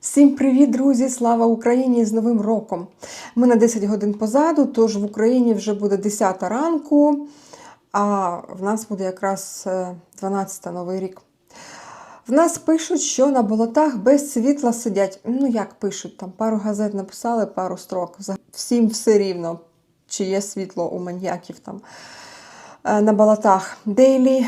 Всім привіт, друзі! Слава Україні з Новим роком! Ми на 10 годин позаду, тож в Україні вже буде 10 ранку, а в нас буде якраз е, 12 новий рік. В нас пишуть, що на болотах без світла сидять. Ну, як пишуть, там пару газет написали, пару строк. Всім все рівно, чи є світло у маньяків там е, на болотах. Daily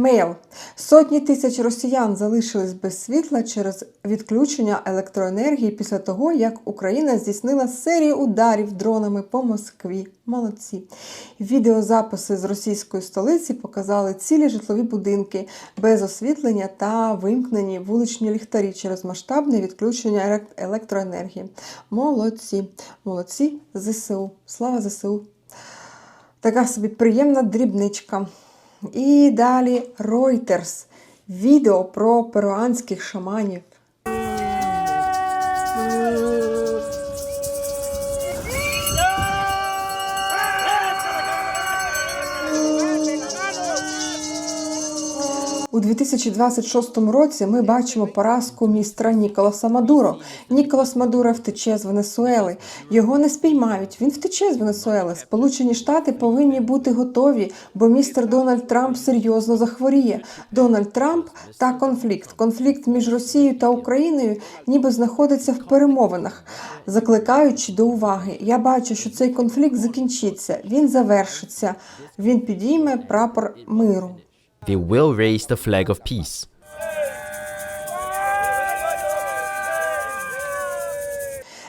Mail. Сотні тисяч росіян залишились без світла через відключення електроенергії після того, як Україна здійснила серію ударів дронами по Москві. Молодці. Відеозаписи з російської столиці показали цілі житлові будинки без освітлення та вимкнені вуличні ліхтарі через масштабне відключення електроенергії. Молодці. Молодці ЗСУ. Слава ЗСУ. Така собі приємна дрібничка. І далі Reuters. Відео про перуанських шаманів. У 2026 році ми бачимо поразку містра Ніколаса Мадуро. Ніколас Мадуро втече з Венесуели. Його не спіймають. Він втече з Венесуели. Сполучені Штати повинні бути готові, бо містер Дональд Трамп серйозно захворіє. Дональд Трамп та конфлікт. Конфлікт між Росією та Україною ніби знаходиться в перемовинах, закликаючи до уваги. Я бачу, що цей конфлікт закінчиться. Він завершиться. Він підійме прапор миру. They will raise the flag of peace.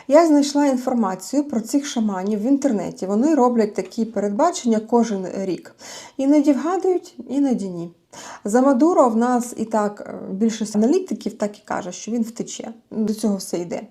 Я знайшла інформацію про цих шаманів в інтернеті. Вони роблять такі передбачення кожен рік. Іноді вгадують, іноді ні. За Мадуро в нас і так е, більшість аналітиків так і каже, що він втече. До цього все йде.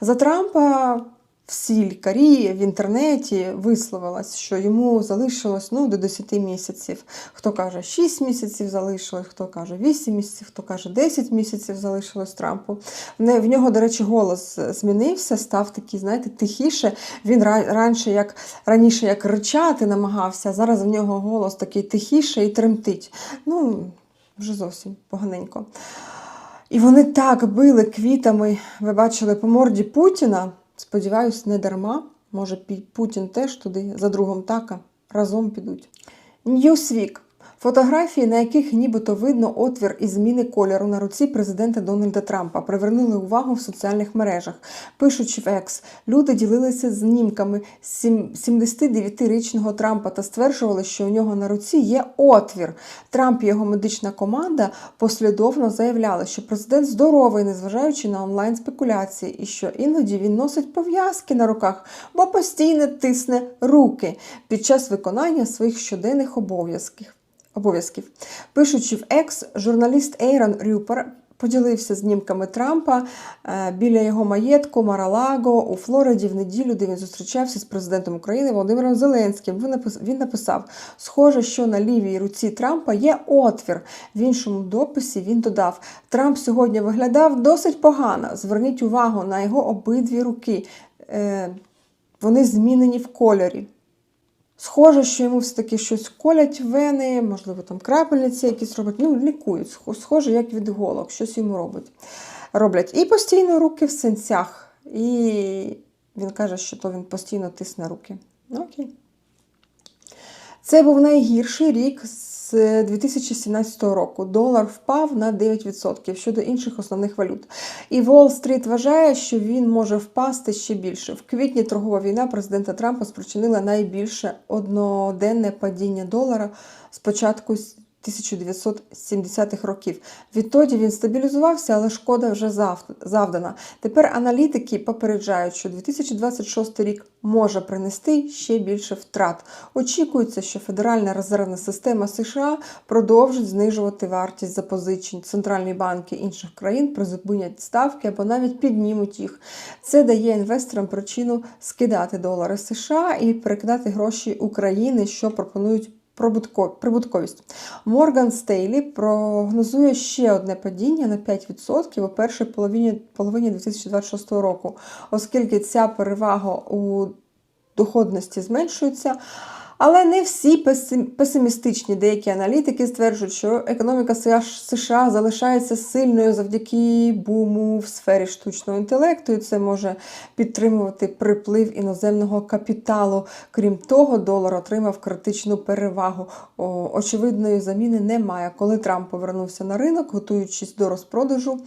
За Трампа всі лікарі в інтернеті висловились, що йому залишилось ну, до 10 місяців. Хто каже 6 місяців залишилось, хто каже 8 місяців, хто каже 10 місяців залишилось Трампу. В нього, до речі, голос змінився, став такий, знаєте, тихіше. Він раніше, як раніше, як ричати намагався, а зараз в нього голос такий тихіше і тремтить. Ну, вже зовсім поганенько. І вони так били квітами, ви бачили, по морді Путіна. Сподіваюсь, не дарма. Може, Путін теж туди за другом така разом підуть. Ньюсвік. Фотографії, на яких нібито видно отвір і зміни кольору на руці президента Дональда Трампа, привернули увагу в соціальних мережах. Пишучи в Екс, люди ділилися знімками сім- 79-річного Трампа та стверджували, що у нього на руці є отвір. Трамп і його медична команда послідовно заявляли, що президент здоровий, незважаючи на онлайн спекуляції, і що іноді він носить пов'язки на руках, бо постійно тисне руки під час виконання своїх щоденних обов'язків. Обов'язків. Пишучи в Екс, журналіст Ейрон Рюпер поділився знімками Трампа е, біля його маєтку Маралаго у Флориді в неділю, де він зустрічався з президентом України Володимиром Зеленським. Він написав: схоже, що на лівій руці Трампа є отвір. В іншому дописі він додав: Трамп сьогодні виглядав досить погано. Зверніть увагу на його обидві руки. Е, Вони змінені в кольорі. Схоже, що йому все-таки щось колять вени, можливо, там крапельниці якісь роблять, ну, лікують. Схоже, як від голок, щось йому робить. роблять. І постійно руки в синцях. І він каже, що то він постійно тисне руки. Ну, окей. Це був найгірший рік з 2017 року. Долар впав на 9% щодо інших основних валют. І Уолл-стріт вважає, що він може впасти ще більше. В квітні торгова війна президента Трампа спричинила найбільше одноденне падіння долара з 1970-х років. Відтоді він стабілізувався, але шкода вже завдана. Тепер аналітики попереджають, що 2026 рік може принести ще більше втрат. Очікується, що Федеральна резервна система США продовжить знижувати вартість запозичень. Центральні банки інших країн призупинять ставки або навіть піднімуть їх. Це дає інвесторам причину скидати долари США і перекидати гроші України, що пропонують прибутковість. Морган Стейлі прогнозує ще одне падіння на 5% у першій половині, половині 2026 року, оскільки ця перевага у доходності зменшується, Але не всі песим- песимістичні. Деякі аналітики стверджують, що економіка США залишається сильною завдяки буму в сфері штучного інтелекту, і це може підтримувати приплив іноземного капіталу. Крім того, долар отримав критичну перевагу. Очевидної заміни немає. Коли Трамп повернувся на ринок, готуючись до розпродажу,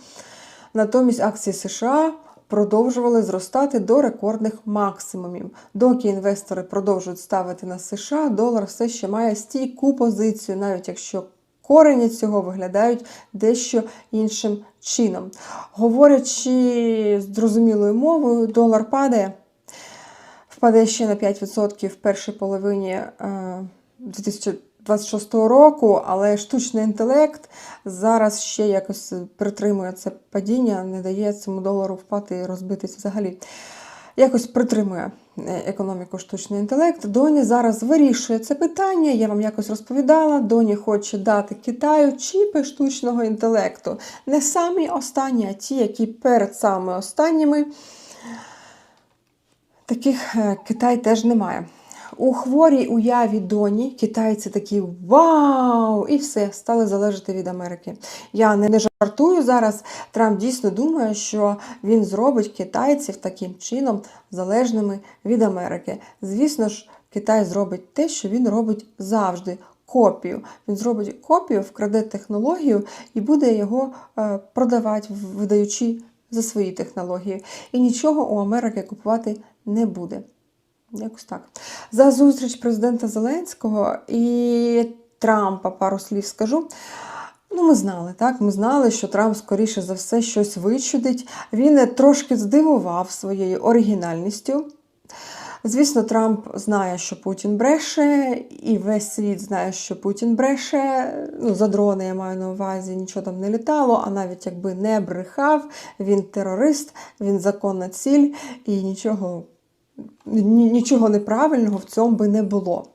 натомість акції США продовжували зростати до рекордних максимумів. Доки інвестори продовжують ставити на США, долар все ще має стійку позицію, навіть якщо корені цього виглядають дещо іншим чином. Говорячи зрозумілою мовою, долар падає, впаде ще на 5% в першій половині е, 2020. 26-го року, але штучний інтелект зараз ще якось притримує це падіння, не дає цьому долару впати і розбитись взагалі. Якось притримує е, економіку штучний інтелект. Доні зараз вирішує це питання, я вам якось розповідала. Доні хоче дати Китаю чіпи штучного інтелекту. Не самі останні, а ті, які перед самими останніми. Таких е, Китай теж немає. У хворій уяві доні китайці такі вау! І все, стали залежати від Америки. Я не, жартую зараз. Трамп дійсно думає, що він зробить китайців таким чином залежними від Америки. Звісно ж, Китай зробить те, що він робить завжди. Копію. Він зробить копію, вкраде технологію і буде його е, продавати, видаючи за свої технології. І нічого у Америки купувати не буде. Якось так. За зустріч президента Зеленського і Трампа пару слів скажу. Ну, ми знали, так? Ми знали, що Трамп, скоріше за все, щось вичудить. Він трошки здивував своєю оригінальністю. Звісно, Трамп знає, що Путін бреше, і весь світ знає, що Путін бреше. Ну, за дрони я маю на увазі, нічого там не літало, а навіть якби не брехав, він терорист, він законна ціль, і нічого, ні- нічого неправильного в цьому би не було.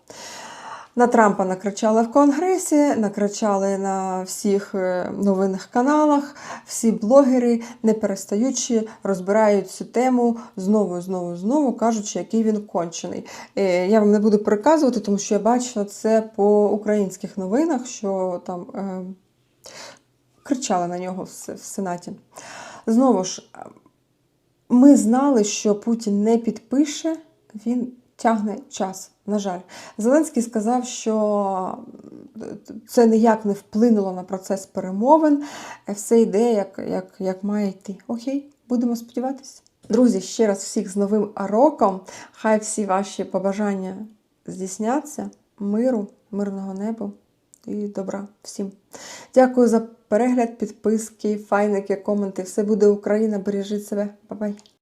На Трампа накричали в Конгресі, накричали на всіх е, новинних каналах. Всі блогери, не перестаючи, розбирають цю тему знову, знову, знову, кажучи, який він кончений. Е, Я вам не буду переказувати, тому що я бачила це по українських новинах, що там е, кричали на нього в Сенаті. Знову ж, ми знали, що Путін не підпише, він тягне час. На жаль, Зеленський сказав, що це ніяк не вплинуло на процес перемовин. Все йде, як, як, як має йти. Окей, будемо сподіватися. Друзі, ще раз всіх з новим роком. Хай всі ваші побажання здійсняться. Миру, мирного неба і добра всім. Дякую за перегляд, підписки, файники, коменти. Все буде Україна. Бережіть себе. Бабай!